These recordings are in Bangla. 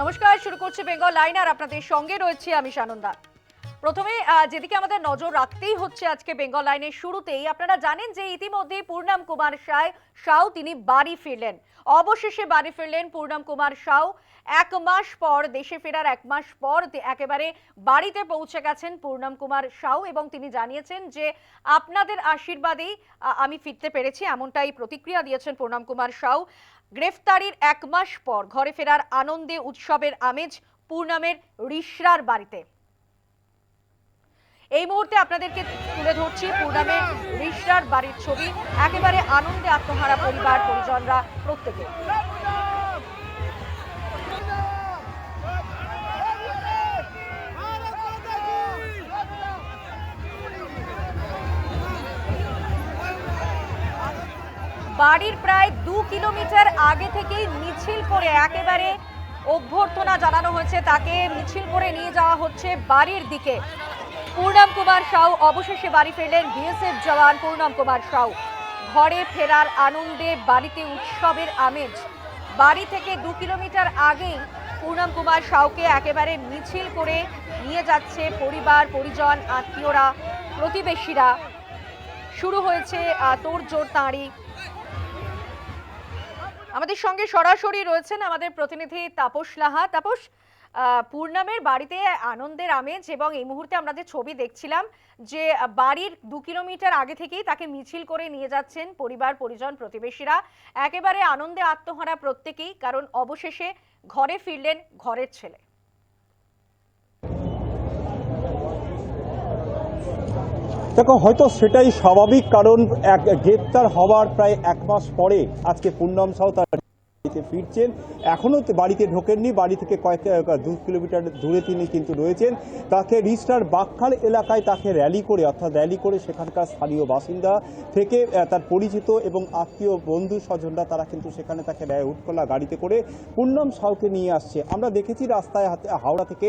নমস্কার, শুরু করছি বেঙ্গল লাইন আর আপনাদের সঙ্গে রয়েছি আমি সানন্দা। প্রথমে যেদিকে আমাদের নজর রাখতেই হচ্ছে আজকে বেঙ্গল লাইনের শুরুতেই, আপনারা জানেন যে ইতিমধ্যে পূর্ণাম কুমার সায়, সাউ তিনি বাড়ি ফিরলেন। অবশেষে বাড়ি ফিরলেন পূর্ণাম কুমার সাউ। এক মাস পর, দেশে ফেরার এক মাস পর একেবারে বাড়িতে পৌঁছে গেছেন পূর্ণাম কুমার সাউ এবং তিনি জানিয়েছেন যে আপনাদের আশীর্বাদেই আমি ফিরতে পেরেছি এমনটাই প্রতিক্রিয়া দিয়েছেন পূর্ণাম কুমার সাউ। গ্রেফতারির এক মাস পর ঘরে ফেরার আনন্দে উৎসবের আমেজ পূর্ণামের রিশরার বাড়িতে। এই মুহূর্তে আপনাদেরকে তুলে ধরছি পূর্ণামের রিশরার বাড়ির ছবি। একেবারে আনন্দে আত্মহারা পরিবার, পরিজনরা প্রত্যেকে। বাড়ির প্রায় দু কিলোমিটার আগে থেকেই মিছিল করে একেবারে অভ্যর্থনা জানানো হয়েছে। তাকে মিছিল করে নিয়ে যাওয়া হচ্ছে বাড়ির দিকে। পূর্ণাম কুমার সাউ অবশেষে বাড়ি ফিরলেন বিএসএফ জওয়ান পূর্ণাম কুমার সাউ। ঘরে ফেরার আনন্দে বাড়িতে উৎসবের আমেজ। বাড়ি থেকে দু কিলোমিটার আগেই পূর্ণাম কুমার সাউকে একেবারে মিছিল করে নিয়ে যাচ্ছে পরিবার, পরিজন, আত্মীয়রা, প্রতিবেশীরা। শুরু হয়েছে তোড়জোড় তাঁরই আমাদের সঙ্গে সরাসরি রয়েছেন আমাদের প্রতিনিধি তাপস লাহা। তাপস পূর্ণামের বাড়িতে আনন্দের আমেজ এবং এই মুহূর্তে আমরা যে ছবি দেখছিলাম যে বাড়ির দু কিলোমিটার আগে থেকেই তাকে মিছিল করে নিয়ে যাচ্ছেন পরিবার, পরিজন, প্রতিবেশীরা। একেবারে আনন্দে আত্মহারা প্রত্যেকেই, কারণ অবশেষে ঘরে ফিরলেন ঘরের ছেলে। দেখো হয়তো সেটাই স্বাভাবিক, কারণ এক গ্রেপ্তার হওয়ার প্রায় এক মাস পরে আজকে পূর্ণম সাউ তার বাড়িতে ফিরছেন। এখনও বাড়িতে ঢোকেননি, বাড়ি থেকে কয়েক দু কিলোমিটার দূরে তিনি কিন্তু রয়েছেন। তাকে রিস্টার বাকখাল এলাকায় তাকে র্যালি করে, অর্থাৎ র্যালি করে সেখানকার স্থানীয় বাসিন্দা থেকে তার পরিচিত এবং আত্মীয়, বন্ধু স্বজনরা তারা কিন্তু সেখানে তাকে নেয় উৎকলা গাড়িতে করে পূর্ণম সাউকে নিয়ে আসছে। আমরা দেখেছি রাস্তায় হাওড়া থেকে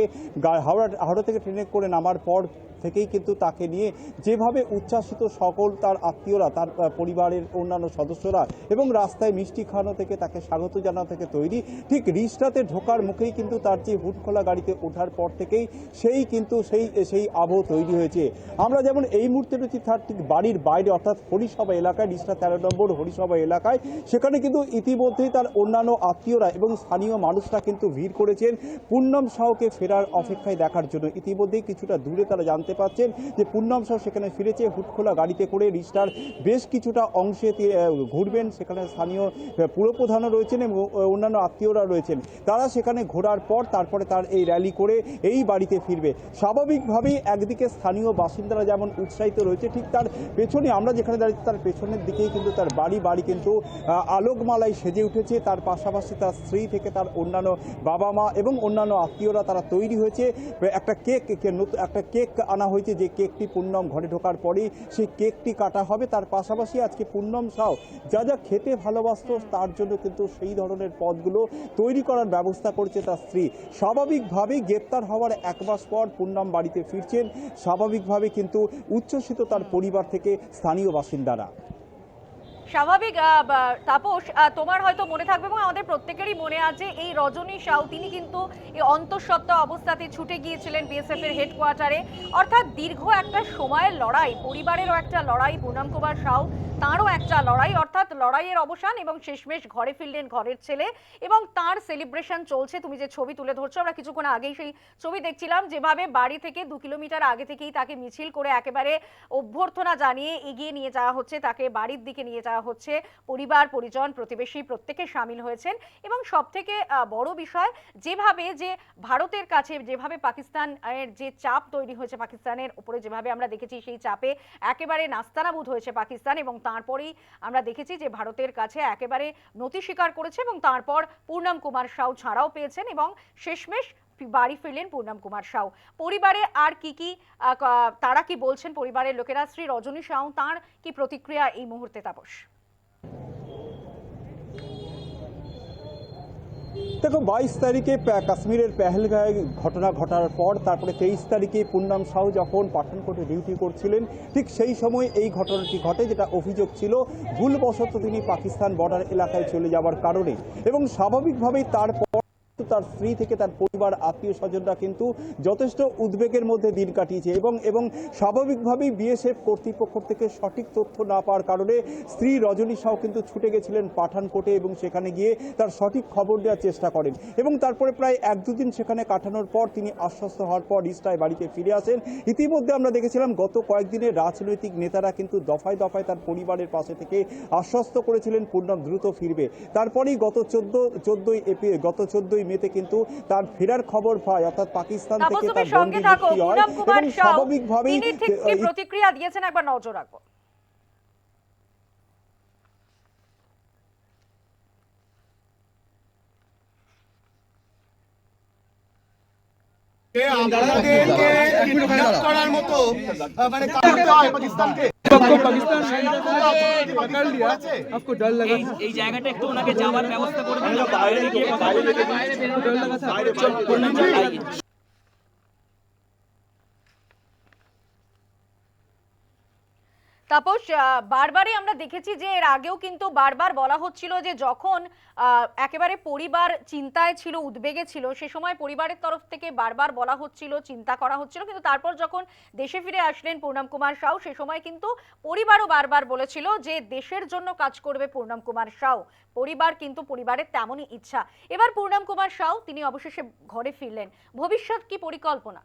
হাওড়া হাওড়া থেকে ট্রেনে করে নামার পর থেকেই কিন্তু তাকে নিয়ে যেভাবে উচ্ছ্বাসিত সকল তার আত্মীয়রা, তার পরিবারের অন্যান্য সদস্যরা এবং রাস্তায় মিষ্টি খাওয়ানো থেকে তাকে স্বাগত জানানো থেকে তৈরি, ঠিক রিস্টাতে ঢোকার মুখেই কিন্তু তার যে হুটখোলা গাড়িতে ওঠার পর থেকেই সেই কিন্তু সেই সেই আবহ তৈরি হয়েছে। আমরা যেমন এই মুহূর্তে রয়েছি তার ঠিক বাড়ির বাইরে, অর্থাৎ হরিসভা এলাকায় রিস্টা তেরো নম্বর হরিসভা এলাকায়, সেখানে কিন্তু ইতিমধ্যেই তার অন্যান্য আত্মীয়রা এবং স্থানীয় মানুষরা কিন্তু ভিড় করেছেন। পূর্ণম সাহকে ফেরার অপেক্ষায় দেখার জন্য। ইতিমধ্যেই কিছুটা দূরে তারা জানতে পারছেন যে পূর্ণম সাহ সেখানে ফিরেছে হুটখোলা গাড়িতে করে রিস্টার বেশ কিছুটা অংশে ঘুরবেন। সেখানে স্থানীয় পুরপ্রধানও রয়েছেন এবং অন্যান্য আত্মীয়রা রয়েছেন। তারা সেখানে ঘোরার পর তারপরে তার এই র্যালি করে এই বাড়িতে ফিরবে। স্বাভাবিকভাবেই একদিকে স্থানীয় বাসিন্দারা যেমন উৎসাহিত রয়েছে, ঠিক তার পেছনে আমরা যেখানে দাঁড়িয়ে তার পেছনের দিকেই কিন্তু তার বাড়ি বাড়ি কিন্তু আলোকমালায় সেজে উঠেছে। তার পাশাপাশি তার স্ত্রী থেকে তার অন্যান্য বাবা মা এবং অন্যান্য আত্মীয়রা তারা তৈরি হয়েছে। একটা কেক একটা কেক আনা হয়েছে যে কেকটি পূর্ণম ঘরে ঢোকার পরেই সেই কেকটি কাটা হবে। তার পাশাপাশি আজকে পূর্ণম সাও যা যা খেতে ভালোবাসত, তার জন্য কিন্তু সেই ধরনের পদগুলো তৈরি করার ব্যবস্থা করছে তার স্ত্রী। স্বাভাবিকভাবেই গ্রেপ্তার হওয়ার এক মাস পর পূর্ণম বাড়িতে ফিরছেন। স্বাভাবিকভাবে কিন্তু উচ্ছ্বসিত তার পরিবার থেকে স্থানীয় বাসিন্দারা। স্বাভাবিক তাপস তোমার হয়তো মনে থাকবে এবং আমাদের প্রত্যেকেরই মনে আছে, এই রজনী সাউ, তিনি কিন্তু এই অন্তঃসত্ত্বা অবস্থাতে ছুটে গিয়েছিলেন বিএসএফ এর হেডকোয়ার্টারে অর্থাৎ দীর্ঘ একটা সময়ের লড়াই, পরিবারেরও একটা লড়াই, পুনম কুমার সাউ, তাঁরও একটা লড়াই, অর্থাৎ লড়াইয়ের অবসান এবং শেষমেশ ঘরে ফিরলেন ঘরের ছেলে এবং তার সেলিব্রেশন চলছে। তুমি যে ছবি তুলে ধরছো, আমরা কিছুক্ষণ আগেই সেই ছবি দেখছিলাম, যেভাবে বাড়ি থেকে দু কিলোমিটার আগে থেকেই তাকে মিছিল করে একেবারে অভ্যর্থনা জানিয়ে এগিয়ে নিয়ে যাওয়া হচ্ছে, তাকে বাড়ির দিকে নিয়ে যাওয়া হচ্ছে পরিবার, পরিজন, প্রতিবেশী প্রত্যেকে সামিল হয়েছেন এবং সব থেকে বড় বিষয় যেভাবে যে ভারতের কাছে যেভাবে পাকিস্তান এর যে চাপ তৈরি হয়েছে পাকিস্তানের উপরে যেভাবে আমরা দেখেছি সেই চাপে একেবারে নাস্তানাবুদ হয়েছে পাকিস্তান এবং তারপরেই আমরা দেখেছি যে ভারতের কাছে একেবারে নতি স্বীকার করেছে এবং তারপর পূর্ণাম কুমার সাউ ছাড়াও পেয়েছেন এবং শেষমেশ বাড়ি ফিরলেন পূর্ণাম কুমার সাউ। পরিবারে আর কি কি তারা কি বলছেন পরিবারের লোকেরা? শ্রী রজনী সাউ, তার কি প্রতিক্রিয়া এই মুহূর্তে তাপস? দেখো, বাইশ তারিখে কাশ্মীরের পেহেলগাঁয়ে ঘটনা ঘটার পর, তারপরে তেইশ তারিখে পূর্ণাম সাহু যখন পাঠানকোটে ডিউটি করছিলেন, ঠিক সেই সময় এই ঘটনাটি ঘটে, যেটা অভিযোগ ছিল ভুলবশত তিনি পাকিস্তান বর্ডার এলাকায় চলে যাওয়ার কারণে। এবং স্বাভাবিকভাবেই তারপর তার স্ত্রী থেকে তার পরিবার, আত্মীয় স্বজনরা কিন্তু যথেষ্ট উদ্বেগের মধ্যে দিন কাটিয়েছে এবং এবং স্বাভাবিকভাবেই বিএসএফ কর্তৃপক্ষ থেকে সঠিক তথ্য না পাওয়ার কারণে স্ত্রী রজনী সাউ কিন্তু ছুটে গেছিলেন পাঠানকোটে এবং সেখানে গিয়ে তার সঠিক খবর দেওয়ার চেষ্টা করেন। এবং তারপরে প্রায় এক দুদিন সেখানে কাটানোর পর তিনি আশ্বস্ত হওয়ার পর ইস্টায় বাড়িতে ফিরে আসেন। ইতিমধ্যে আমরা দেখেছিলাম গত কয়েকদিনে রাজনৈতিক নেতারা কিন্তু দফায় দফায় তার পরিবারের পাশে থেকে আশ্বস্ত করেছিলেন পূর্ণম দ্রুত ফিরবে। তারপরেই গত চোদ্দ, চোদ্দই এপ্রিল, গত চোদ্দই মেতে কিন্তু তার ফেরার খবর পায়। অর্থাৎ পাকিস্তান থেকে তার সঙ্গে বন্দি মুক্তি হয় এবং স্বাভাবিকভাবেই তিনি ঠিক কি প্রতিক্রিয়া দিয়েছেন একবার নজর রাখব কে আমাদেরকে করার মতো মানে হয় পাকিস্তানকে आपको पाकिस्तान पकड़ लिया आपको डर लगा था এই জায়গাটা একটু ওনাকে যাওয়ার ব্যবস্থা করে দিন বাইরে গিয়ে কথা বলতে डर लगा था তাপস বারবারই আমরা দেখেছি যে এর আগেও কিন্তু বারবার বলা হচ্ছিল যে যখন একেবারে পরিবার চিন্তায় ছিল, উদ্বেগে ছিল, সে সময় পরিবারের তরফ থেকে বারবার বলা হচ্ছিল, চিন্তা করা হচ্ছিল। কিন্তু তারপর যখন দেশে ফিরে আসলেন পূর্ণাম কুমার সাউ, সে সময় কিন্তু পরিবারও বারবার বলেছিল যে দেশের জন্য কাজ করবে পূর্ণাম কুমার সাউ। পরিবার কিন্তু পরিবারের তেমনই ইচ্ছা। এবার পূর্ণাম কুমার সাউ, তিনি অবশেষে ঘরে ফিরলেন। ভবিষ্যৎ কি পরিকল্পনা?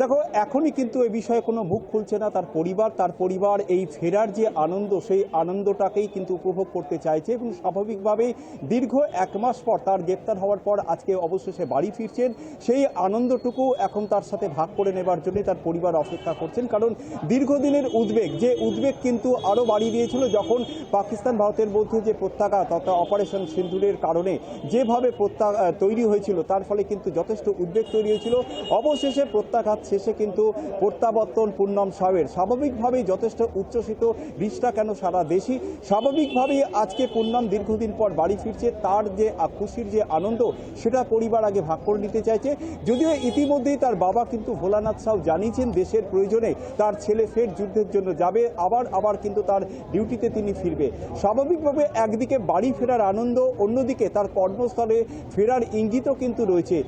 দেখো, এখনই কিন্তু এ বিষয়ে কোনো মুখ খুলছে না। তার পরিবার তার পরিবার এই ফেরার যে আনন্দ, সেই আনন্দটাকেই কিন্তু উপভোগ করতে চাইছে এবং স্বাভাবিকভাবেই দীর্ঘ এক মাস পর তার গ্রেপ্তার হওয়ার পর আজকে অবশেষে বাড়ি ফিরছেন। সেই আনন্দটুকু এখন তার সাথে ভাগ করে নেবার জন্য তার পরিবার অপেক্ষা করছেন। কারণ দীর্ঘদিনের উদ্বেগ, যে উদ্বেগ কিন্তু আরও বাড়িয়ে দিয়েছিল যখন পাকিস্তান, ভারতের মধ্যে যে প্রত্যাঘাত তথা অপারেশন সিন্ধুরের কারণে যেভাবে প্রত্যা তৈরি হয়েছিল, তার ফলে কিন্তু যথেষ্ট উদ্বেগ তৈরি হয়েছিল। অবশেষে প্রত্যাঘাত শেষে কিন্তু প্রত্যাবর্তন পূর্ণম সাহের স্বাভাবিকভাবেই যথেষ্ট উচ্ছ্বসিত বৃষ্টা কেন সারা দেশই স্বাভাবিকভাবেই আজকে পূর্ণম দীর্ঘদিন পর বাড়ি ফিরছে, তার যে খুশির যে আনন্দ, সেটা পরিবার আগে ভাগ করে নিতে চাইছে। যদিও ইতিমধ্যেই তার বাবা কিন্তু ভোলানাথ সাউ জানিয়েছেন, দেশের প্রয়োজনে তার ছেলে ফের যুদ্ধের জন্য যাবে, আবার আবার কিন্তু তার ডিউটিতে তিনি ফিরবে। স্বাভাবিকভাবে একদিকে বাড়ি ফেরার আনন্দ, অন্যদিকে তার কর্মস্থলে ফেরার ইঙ্গিতও কিন্তু রয়েছে।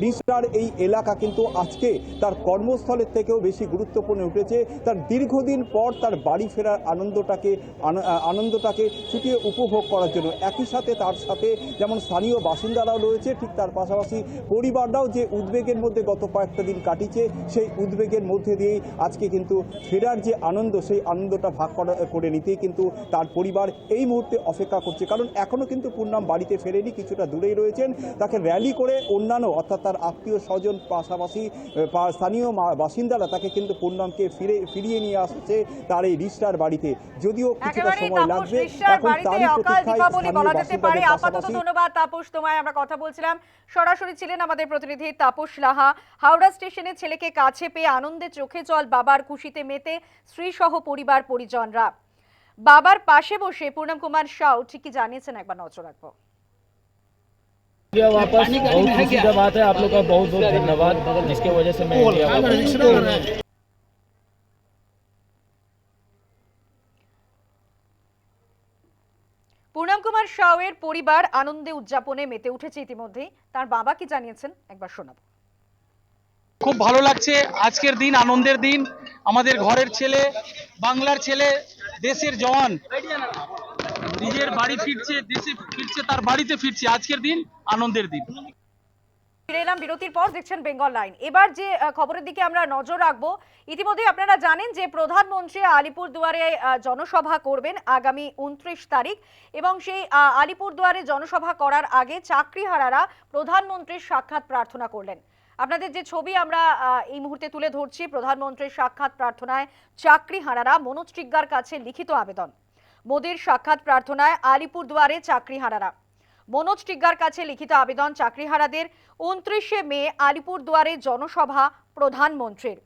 রিস্টার এই এলাকা কিন্তু আজকে তার কর্মস্থলের থেকেও বেশি গুরুত্বপূর্ণ উঠেছে। তার দীর্ঘদিন পর তার বাড়ি ফেরার আনন্দটাকে, আন- আনন্দটাকে ছুটিয়ে উপভোগ করার জন্য। একই সাথে তার সাথে যেমন স্থানীয় বাসিন্দারাও রয়েছে, ঠিক তার পাশাপাশি পরিবাররাও যে উদ্বেগের মধ্যে গত কয়েকটা দিন কাটিয়েছে, সেই উদ্বেগের মধ্যে দিয়েই আজকে কিন্তু ফেরার যে আনন্দ, সেই আনন্দটা ভাগ করা- নিতেই কিন্তু তার পরিবার এই মুহূর্তে অপেক্ষা করছে। কারণ এখনও কিন্তু পূর্ণাম বাড়িতে ফেরেনি, কিছুটা দূরেই রয়েছেন। তাকে র্যালি করে অন্যান্য অর্থাৎ তার আত্মীয় স্বজন পাশাপাশি স্থানীয় বাসিন্দারা তাকে কিন্তু পূর্ণামকে ফিরে ফিরিয়ে নিয়ে আসছে তার এই রিস্টার বাড়িতে। যদিও কিছুটা সময় লাগবে এখন তারই প্রতীক্ষায় স্থানীয় বাসিন্দাদের ধন্যবাদ তাপস তোমায় আমরা কথা বলছিলাম। সরাসরি ছিলেন আমাদের প্রতিনিধি তাপস লাহা। হাওড়া স্টেশনে ছেলেকে কাছে পেয়ে আনন্দে চোখে জল বাবার খুশিতে মেতে স্ত্রী সহ পরিবার পরিজনরা বাবার পাশে বসে পূর্ণম কুমার সাউ ঠিকই জানিয়েছেন একবার নজর রাখব। इंडिया वापस बहुत खुशी का बात है आप लोग का बहुत बहुत धन्यवाद जिसके वजह से मैं इंडिया वापस পূর্ণম কুমার সাউয়ের পরিবার আনন্দে উদযাপনে মেতে উঠেছে ইতিমধ্যেই তার বাবা কি জানিয়েছেন একবার শোনাবো খুব ভালো লাগছে আজকের দিন আনন্দের দিন আমাদের ঘরের ছেলে বাংলার ছেলে দেশের জওয়ান নিজের বাড়ি ফিরছে দেশে ফিরছে তার বাড়িতে ফিরছে। আজকের দিন আনন্দের দিন। ফিরে এলাম বিরতির পর দেখছেন বেঙ্গল লাইন এবার যে খবরের দিকে আমরা নজর রাখব ইতিমধ্যে আপনারা জানেন যে প্রধানমন্ত্রী আলিপুর দুয়ারে জনসভা করবেন আগামী উনত্রিশ তারিখ এবং সেই আহ, আলিপুরদুয়ারে জনসভা করার আগে চাকরিহারারা প্রধানমন্ত্রীর সাক্ষাৎ প্রার্থনা করলেন। আপনাদের যে ছবি আমরা এই মুহূর্তে তুলে ধরছি প্রধানমন্ত্রীর সাক্ষাৎ প্রার্থনায় চাকরিহারারা মনোজ ট্রিগ্গার কাছে লিখিত আবেদন। মোদির সাক্ষাৎ প্রার্থনায় আলিপুরদুয়ারে চাকরিহারারা। মনোজ টিগ্গার কাছে লিখিত আবেদন চাকরিহারাদের উনত্রিশে মে আলিপুরদুয়ারে জনসভা প্রধানমন্ত্রীর।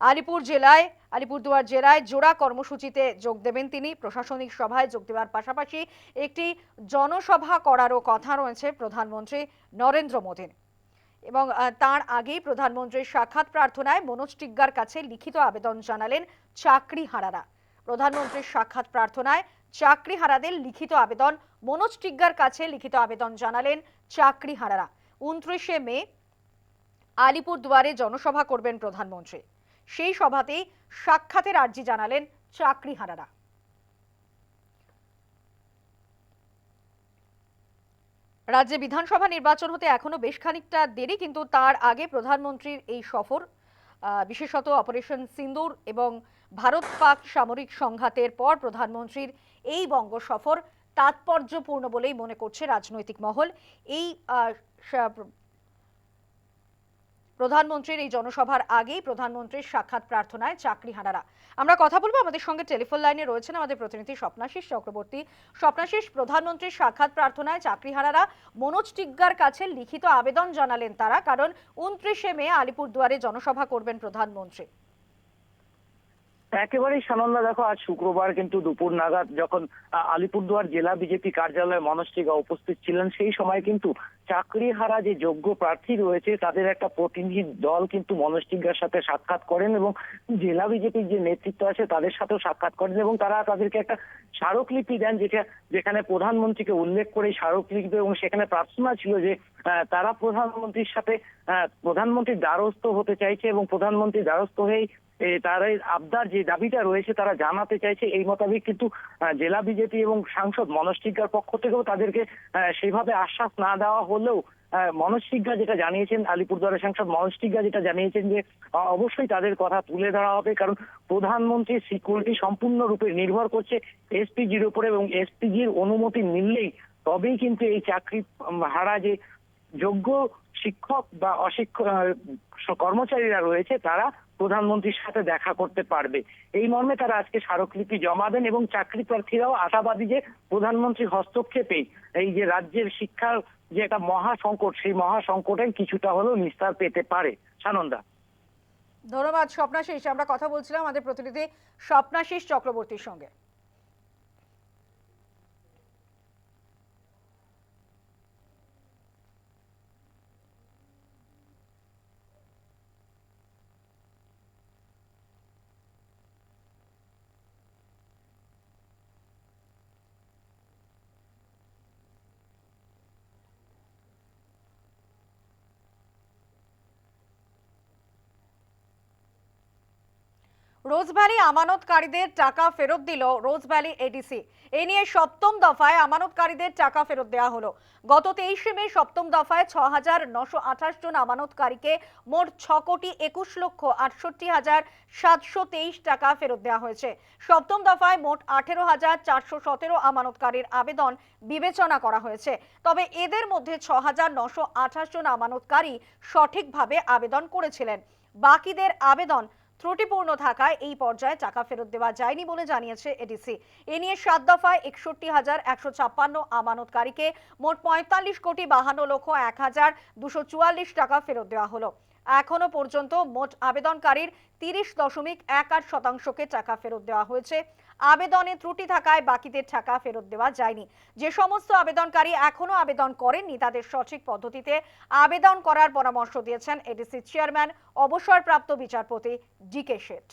আলিপুর জেলায়, আলিপুরদুয়ার জেলায় জোড়া কর্মসূচিতে যোগ দেবেন তিনি। প্রশাসনিক সভায় যোগ দেওয়ার পাশাপাশি একটি জনসভা করারও কথা রয়েছে প্রধানমন্ত্রী নরেন্দ্র মোদীর। এবং তার আগেই প্রধানমন্ত্রীর সাক্ষাৎ প্রার্থনায় মনোজ টিগ্গার কাছে লিখিত আবেদন জানালেন চাকরিহারারা। প্রধানমন্ত্রীর সাক্ষাৎ প্রার্থনায় চাকরিহারাদের লিখিত আবেদন। মনোজ টিগ্গার কাছে লিখিত আবেদন জানালেন চাকরি চাকরিহারারা। উনত্রিশে মে আলিপুরদুয়ারে জনসভা করবেন প্রধানমন্ত্রী। সেই সভাতেই সাক্ষাতের আর্জি জানালেন চাকরি চাকরিহারারা। রাজ্যে বিধানসভা নির্বাচন হতে এখনও বেশ খানিকটা দেরি, কিন্তু তার আগে প্রধানমন্ত্রীর এই সফর বিশেষত অপারেশন সিন্দুর এবং ভারত পাক সামরিক সংঘাতের পর প্রধানমন্ত্রীর এই বঙ্গ সফর তাৎপর্যপূর্ণ বলেই মনে করছে রাজনৈতিক মহল। এই প্রধানমন্ত্রীর এই জনসভার আগেই প্রধানমন্ত্রীর সাক্ষাৎ প্রার্থনায় চাকরিহারারা আমরা কথা বলব আমাদের সঙ্গে টেলিফোন লাইনে রয়েছেন আমাদের প্রতিনিধি স্বপ্নাশিস চক্রবর্তী। স্বপ্নাশিস প্রধানমন্ত্রীর সাক্ষাৎ প্রার্থনায় চাকরিহারারা মনোজ টিগ্গার কাছে লিখিত আবেদন জানালেন তারা, কারণ উনত্রিশে মে আলিপুরদুয়ারে জনসভা করবেন প্রধানমন্ত্রী। একেবারেই সানন্দা, দেখো, আজ শুক্রবার কিন্তু দুপুর নাগাদ যখন আলিপুরদুয়ার জেলা বিজেপি কার্যালয়ে মনস্টিগা উপস্থিত ছিলেন, সেই সময় কিন্তু চাকরিহারা যে যোগ্য প্রার্থী রয়েছে, তাদের একটা প্রতিনিধি দল কিন্তু মনস্টিগার সাথে সাক্ষাৎ করেন এবং জেলা বিজেপির যে নেতৃত্ব আছে, তাদের সাথেও সাক্ষাৎ করেন এবং তারা তাদেরকে একটা স্মারকলিপি দেন, যেটা, যেখানে প্রধানমন্ত্রীকে উল্লেখ করে স্মারকলিপি এবং সেখানে প্রার্থনা ছিল যে তারা প্রধানমন্ত্রীর সাথে প্রধানমন্ত্রীর দ্বারস্থ হতে চাইছে এবং প্রধানমন্ত্রীর দ্বারস্থ হয়েই তারা আবদার যে দাবিটা রয়েছে তারা জানাতে চাইছে এই মোতাবেক কিন্তু জেলা বিজেপি এবং সাংসদ মনোজ টিগ্গার পক্ষ থেকেও তাদেরকে সেইভাবে আশ্বাস না দেওয়া হলেও মনোজ যেটা জানিয়েছেন, আলিপুরদুয়ারের সাংসদ মনোজ যেটা জানিয়েছেন যে অবশ্যই তাদের কথা তুলে ধরা হবে কারণ প্রধানমন্ত্রীর সিকিউরিটি সম্পূর্ণরূপে নির্ভর করছে এসপিজির উপরে এবং এসপিজির অনুমতি মিললেই তবেই কিন্তু এই চাকরি হারা যে যোগ্য শিক্ষক বা অশিক্ষক কর্মচারীরা রয়েছে তারা প্রধানমন্ত্রীর সাথে দেখা করতে পারবে। এই মর্মে তারা আজকে স্মারকলিপি জমা দেন এবং চাকরি প্রার্থীরাও আশাবাদী যে প্রধানমন্ত্রী হস্তক্ষেপে এই যে রাজ্যের শিক্ষার যে একটা মহা সংকট সেই মহা সংকটে কিছুটা হলেও নিস্তার পেতে পারে। সানন্দা। ধন্যবাদ স্বপ্নাশিস আমরা কথা বলছিলাম আমাদের প্রতিনিধি স্বপ্নাশিস চক্রবর্তীর সঙ্গে। রোজভ্যালি আমানতকারীদের টাকা ফেরত দিল রোজভ্যালি এডিসি এ নিয়ে সপ্তম দফায় আমানতকারীদের টাকা ফেরত দেওয়া হলো। গত তেইশে মে সপ্তম দফায় ছ হাজার নশো আঠাশ জন আমানতকারীকে মোট ছ কোটি একুশ লক্ষ আটষট্টি হাজার সাতশো তেইশ টাকা ফেরত দেওয়া হয়েছে। সপ্তম দফায় মোট আঠেরো হাজার চারশো সতেরো আমানতকারীর আবেদন বিবেচনা করা হয়েছে। তবে এদের মধ্যে ছ হাজার নশো আঠাশ জন আমানতকারী সঠিকভাবে আবেদন করেছিলেন। বাকিদের আবেদন ত্রুটিপূর্ণ থাকায় এই পর্যায়ে টাকা ফেরত দেওয়া যায়নি বলে জানিয়েছে এডিসি। এ নিয়ে সাত দফায় একষট্টি হাজার একশো ছাপ্পান্ন আমানতকারীকে মোট পঁয়তাল্লিশ কোটি বাহান্ন লক্ষ এক হাজার দুশো চুয়াল্লিশ টাকা ফেরত দেওয়া হলো। এখনও পর্যন্ত মোট আবেদনকারীর তিরিশ দশমিক এক আট শতাংশকে টাকা ফেরত দেওয়া হয়েছে। আবেদনে ত্রুটি থাকায় বাকিদের টাকা ফেরত দেওয়া যায়নি। যে সমস্ত আবেদনকারী এখনও আবেদন করেননি, তাদের সঠিক পদ্ধতিতে আবেদন করার পরামর্শ দিয়েছেন এডিসি চেয়ারম্যান, অবসরপ্রাপ্ত বিচারপতি ডি কে শেঠ।